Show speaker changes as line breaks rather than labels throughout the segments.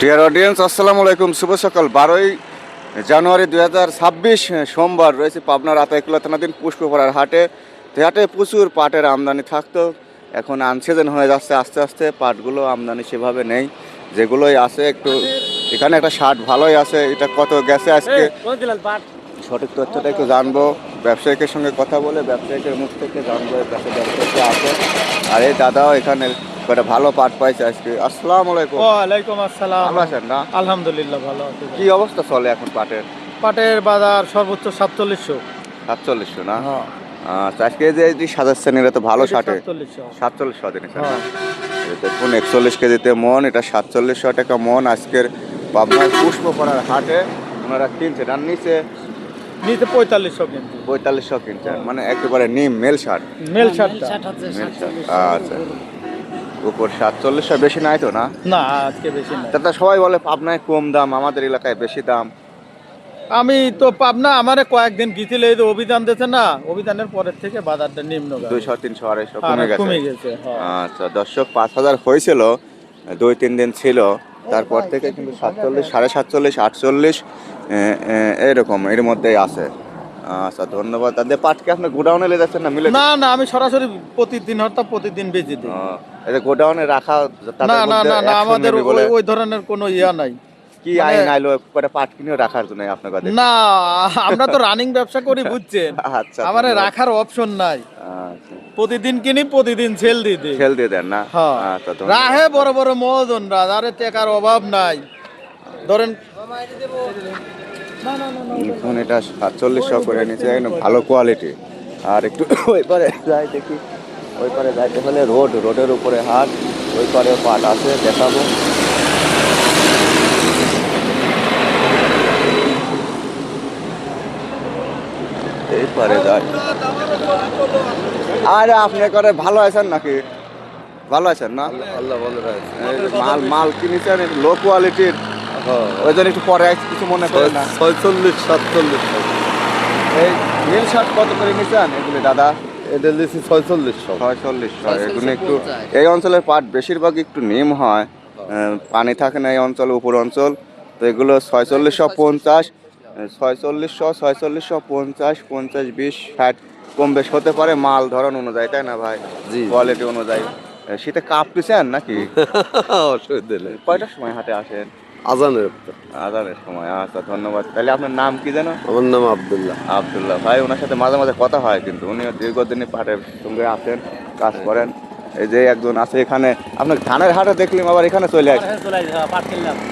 Dear audience আসসালামু আলাইকুম। শুভ সকাল। বারোই জানুয়ারি দুই হাজার ছাব্বিশ সোমবার রয়েছে পাবনার আতাইকুলা থানাধীন পুষ্পপাড়ার হাটে। তো হাটে প্রচুর পাটের আমদানি থাকতো। এখন আনসিজন হয়ে যাচ্ছে আস্তে আস্তে। পাটগুলো আমদানি সেভাবে নেই। যেগুলোই আছে একটু এখানে একটা শার্ট ভালোই আছে। এটা কত গেছে আজকে? সঠিক তথ্যটা একটু জানব। ব্যবসায়িকের সঙ্গে কথা বলে ব্যবসায়িকের মুখ থেকে জানব। এর কাছে ব্যবসায়িক আছে। আর এই দাদাও এখানে কটা ভালো পাট পাইছে আজকে? আসসালামু আলাইকুম।
ওয়ালাইকুম আসসালাম।
ভালো আছেন না?
আলহামদুলিল্লাহ ভালো আছি
কি অবস্থা চলে এখন পাটের?
পাটের বাজার সর্বোচ্চ সাতচল্লিশশো।
সাতচল্লিশশো না?
হ্যাঁ।
আচ্ছা আজকে যে যে সাজাচ্ছেন এটা তো ভালো শার্টে
সাতচল্লিশশো।
সাতচল্লিশশো দিন
হ্যাঁ।
দেখুন একচল্লিশ কেজিতে মন এটা সাতচল্লিশশো টাকা মন। আজকের পাবনার পুষ্পপাড়ার হাটে ওনারা কিনছেন। আর নিচে
নিতে পঁয়তাল্লিশশো কিন্তু।
পঁয়তাল্লিশশো কিনছেন। মানে একেবারে নিম মেল শার্ট।
মেল শার্টটা।
মেল শার্ট আচ্ছা। উপর সাতচল্লিশশো বেশি নাই তো না?
না আজকে বেশি না
তাতে সবাই বলে পাবনায় কম দাম আমাদের এলাকায় বেশি দাম।
আমি তো পাবনা আমারে কয়েকদিন গিয়েছিল এই যে অভিযান দিয়েছে না অভিযানের পরের থেকে বাজারটা নিম্ন।
দুইশো তিনশো আড়াইশো কমে গেছে।
কমে গেছে হ্যাঁ।
আচ্ছা দর্শক পাঁচ হাজার হয়েছিল দুই তিন দিন ছিল। তারপর থেকে কিন্তু সাতচল্লিশ সাড়ে সাতচল্লিশ আটচল্লিশ এরকম এর মধ্যেই আছে। আচ্ছা ধন্যবাদ। তাদের পাটকে আপনি গোডাউনে লে যাচ্ছেন না মিলে
না না আমি সরাসরি প্রতিদিন হরতা প্রতিদিন বেচে দিই।
এটা গোডাউনে রাখা
না না না না আমাদের ওই- ধরনের কোনো ইয়া নাই।
কি
মানে-
আইন আইলো কটা পাট কিনে রাখার জন্য আপনার কথা
না আমরা তো রানিং ব্যবসা করি বুঝছেন?
আচ্ছা
আমার রাখার অপশন নাই।
আচ্ছা।
প্রতিদিন কিনি প্রতিদিন সেল দিয়ে দিই।
খেল দিয়ে দেন না?
হ্যাঁ।
আচ্ছা।
রাহে বড় বড় মহাজন রাজ আরে টাকার অভাব নাই। ধরেন
এখন এটা সাতচল্লিশশো করে নিচে ভালো কোয়ালিটি আর একটু ওই পারে যাই দেখি। ওই পারে যাইতে হলে রোড রোডের উপরে হাট ওই পারে পাট আছে দেখাবো। এই পারে যাই। আরে আপনি করে ভালো আছেন নাকি? ভালো আছেন না?
আল্লাহ ভালো
মাল মাল কিনেছেন লো কোয়ালিটির ওই জন্য একটু পরে কিছু মনে করেন না।
ছয়চল্লিশ সাতচল্লিশ।
এই নীল শার্ট কত করে নিছেন? এগুলি দাদা?
এটা দিয়েছি ছয়চল্লিশ সব
ছয়চল্লিশ হয় এগুলো একটু এই অঞ্চলের পাট বেশিরভাগ একটু নিম হয়। পানি থাকে না এই অঞ্চল উপর অঞ্চল। তো এগুলো ছয়চল্লিশশো পঞ্চাশ ছয়চল্লিশশো ছয়চল্লিশশো পঞ্চাশ পঞ্চাশ বিশ ষাট কম বেশ হতে পারে মাল ধরন অনুযায়ী তাই না ভাই?
জি।
কোয়ালিটি অনুযায়ী। শীতে কাপ পিছেন নাকি?
অসুবিধা নেই।
কয়টার সময় হাতে আসেন?
আজানের
আজানের সময় আচ্ছা ধন্যবাদ। তাহলে আপনার নাম কি জানো
আমার নাম আবদুল্লাহ।
আবদুল্লাহ। ভাই ওনার সাথে মাঝে মাঝে কথা হয় কিন্তু উনিও দীর্ঘদিনই পাটের সঙ্গে আছেন কাজ করেন। এই যে একজন আছে এখানে আপনার ধানের হাটে দেখলাম আবার এখানে চলে আসে।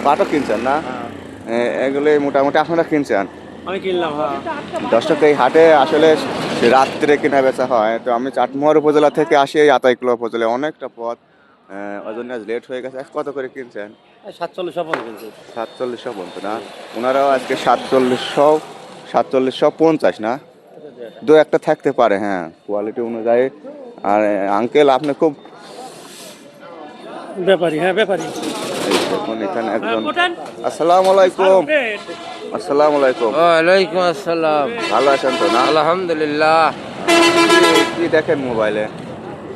পাটও কিনছেন না? এ- এগুলি মোটামুটি আপনারা কিনছেন?
আমি কিনলাম হ্যাঁ।
দর্শক এই হাটে আসলে রাত্রে কেনা বেচা হয়। তো আমি চাটমোহর উপজেলা থেকে আসি এই আতাইকুলা উপজেলায়। অনেকটা পথ। ওই জন্য আজ লেট হয়ে গেছে। আজ কত করে কিনছেন?
সাতচল্লিশ কিনছি।
সাতচল্লিশশো বলতো না? ওনারাও আজকে সাতচল্লিশশো সাতচল্লিশশো পঞ্চাশ না? দু একটা থাকতে পারে হ্যাঁ কোয়ালিটি অনুযায়ী। আর আঙ্কেল আপনি খুব
ব্যাপারী হ্যাঁ ব্যাপারী।
দেখুন এখানে একজন আসসালামু আলাইকুম। আসসালামু আলাইকুম।
ওয়ালাইকুম আসসালাম।
ভালো আছেন তো না?
আলহামদুলিল্লাহ।
কি- কি দেখেন মোবাইলে।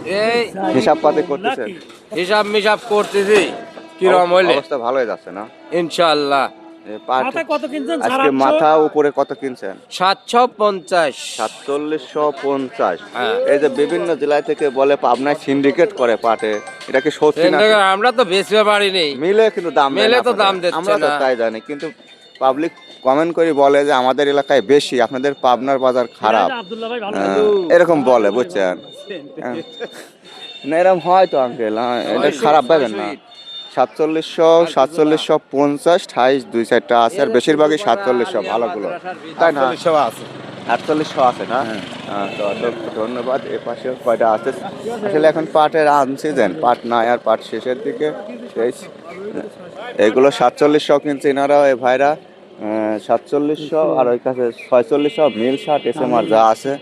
এই
হিসাব পাতি করতেছেন?
হিসাব মিসাব করতেছি কিরম হইলে?
অবস্থা ভালো হয়ে যাচ্ছে না।
ইনশাআল্লাহ।
এ
কত কিনছেন?
আজকে মাথা উপরে কত কিনছেন?
সাতশো পঞ্চাশ।
সাতচল্লিশশো পঞ্চাশ।
হ্যাঁ।
এই যে বিভিন্ন জেলায় থেকে বলে পাবনায় সিন্ডিকেট করে পাটে এটা কি সত্যি না
আমরা তো বেচতে পারিনি।
মিলে কিন্তু দাম
মিলে তো দাম দিচ্ছে
আমরা তো তাই জানি কিন্তু পাবলিক কমেন্ট করে বলে যে আমাদের এলাকায় বেশি আপনাদের পাবনার বাজার খারাপ। হ্যাঁ, এরকম বলে বুঝছেন? হ্যাঁ। না এরকম হয় তো আঙ্কেল হ্যাঁ এটা খারাপ পাবেন না। সাতচল্লিশশো সাতচল্লিশশো পঞ্চাশ ঠাইশ দুই চারটা আছে আর বেশিরভাগই সাতচল্লিশশো ভালোগুলো তাই না? আটচল্লিশশো আছে। না? হ্যাঁ, তো অসংখ্য ধন্যবাদ। এ পাশে কয়টা আছে? আসলে এখন পাটের আনছি দেন পাট নাই আর পাট শেষের দিকে। সেই এগুলো সাতচল্লিশশো কিনছে এনারাও এ ভাইরা। সাতচল্লিশশো আর ওই কাছে ছয়চল্লিশশো মিল ষাট এস এম আর যা আছে।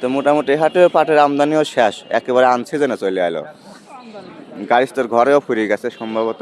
তো মোটামুটি হাটে পাটের আমদানিও শেষ, একেবারে আনসিজনে চলে এলো গাড়ি তোর ঘরেও ফুরিয়ে গেছে, সম্ভবত।